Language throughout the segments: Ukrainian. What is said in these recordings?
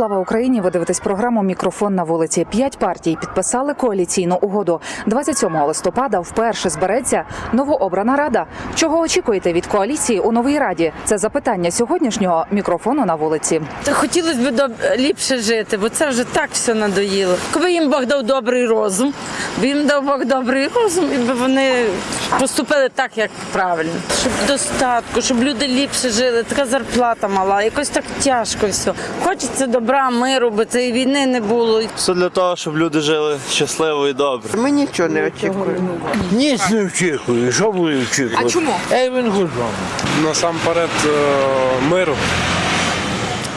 Слава Україні! Ви дивитесь програму Мікрофон на вулиці. П'ять партій підписали коаліційну угоду. 27 листопада вперше збереться новообрана рада. Чого очікуєте від коаліції у новій раді? Це запитання сьогоднішнього мікрофону на вулиці. Хотілося б доб- ліпше жити, бо це вже так все надоїло. Коли їм Бог дав добрий розум, бо їм дав Бог добрий розум, і би вони поступили так, як правильно. Щоб достатку, щоб люди ліпше жили, така зарплата мала, якось так тяжко все. Хочеться добра, миру, бо цієї війни не було. Все для того, щоб люди жили щасливо і добре. Ми нічого не очікуємо. Ніч не очікую. Що буду очікувати? А чому? Ейвен Гудман. насамперед е, миру.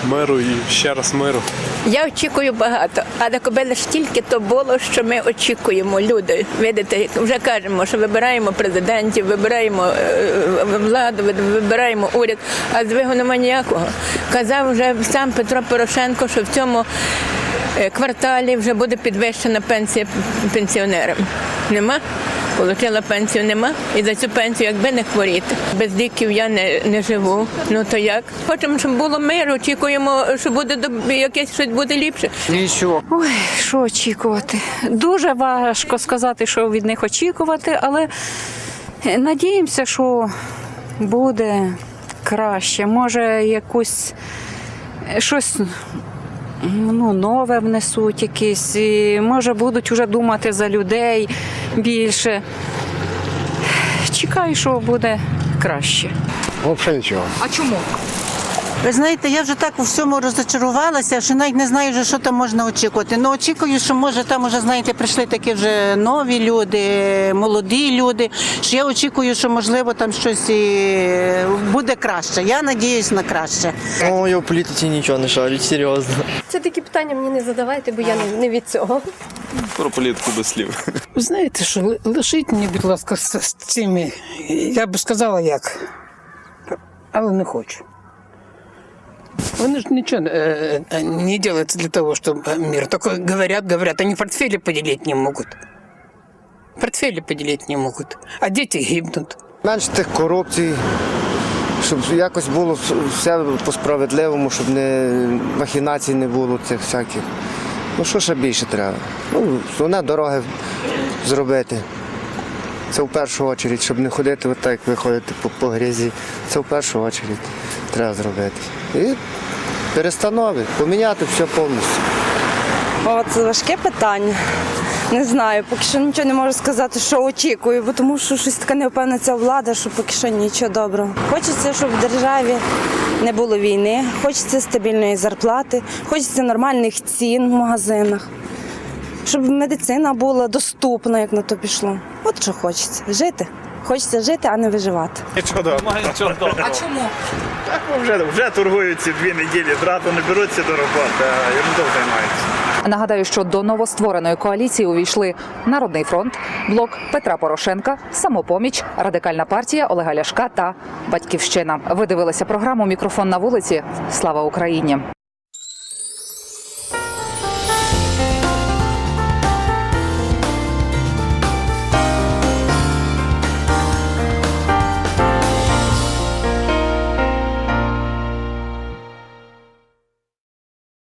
Миру і ще раз миру. Я очікую багато, але коли лише тільки то було, що ми очікуємо, люди. Видите, вже кажемо, що вибираємо президентів, вибираємо е, владу, вибираємо уряд, а здвигу немає ніякого. Казав вже сам Петро Порошенко, що в цьому е, кварталі вже буде підвищена пенсія пенсіонерам. Нема? Получила пенсію нема, і за цю пенсію, якби не хворіти. Без ліків я не, не живу. Ну то як? Хочемо, щоб було мир, очікуємо, що буде якесь щось буде ліпше. Нічого. Ой, що очікувати? Дуже важко сказати, що від них очікувати, але надіємося, що буде краще. Може, якусь щось ну, нове внесуть, якісь, і, може, будуть вже думати за людей більше. Чекаю, що буде краще. Взагалі нічого. Ви знаєте, я вже так у всьому розочарувалася, що навіть не знаю, вже, що там можна очікувати. Ну очікую, що може там уже, знаєте, прийшли такі вже нові люди, молоді люди. Що я очікую, що можливо там щось і буде краще. Я надіюсь на краще. Ну, я в політиці нічого не шарю, серйозно. Це такі питання мені не задавайте, бо я не, від цього. Про політику без слів. Ви знаєте, що ли- лишіть мені, будь ласка, з, з цими. Я би сказала як. Але не хочу. Вони ж нічого е, е, не делают для того, чтобы мир. Только говорят, говорят, они портфели поделить не могут. Портфели поделить не могут. А дети гибнут. Менше тих корупцій, щоб якось було все по-справедливому, щоб не махінацій не було цих всяких. Ну що ще більше треба? Ну, головне дороги зробити. Це в першу чергу, щоб не ходити отак, як ви ходите по, по грязі. Це в першу чергу треба зробити. І перестанови, поміняти все повністю. О, це важке питання. Не знаю, поки що нічого не можу сказати, що очікую, бо тому що щось така невпевнена ця влада, що поки що нічого доброго. Хочеться, щоб в державі не було війни, хочеться стабільної зарплати, хочеться нормальних цін в магазинах, щоб медицина була доступна, як на то пішло. От що хочеться жити. Хочеться жити, а не виживати. Вже, вже торгують ці дві неділі, зразу не беруться до роботи, а ерундою займаються. Нагадаю, що до новоствореної коаліції увійшли Народний фронт, блок Петра Порошенка, Самопоміч, Радикальна партія Олега Ляшка та Батьківщина. Ви дивилися програму Мікрофон на вулиці. Слава Україні!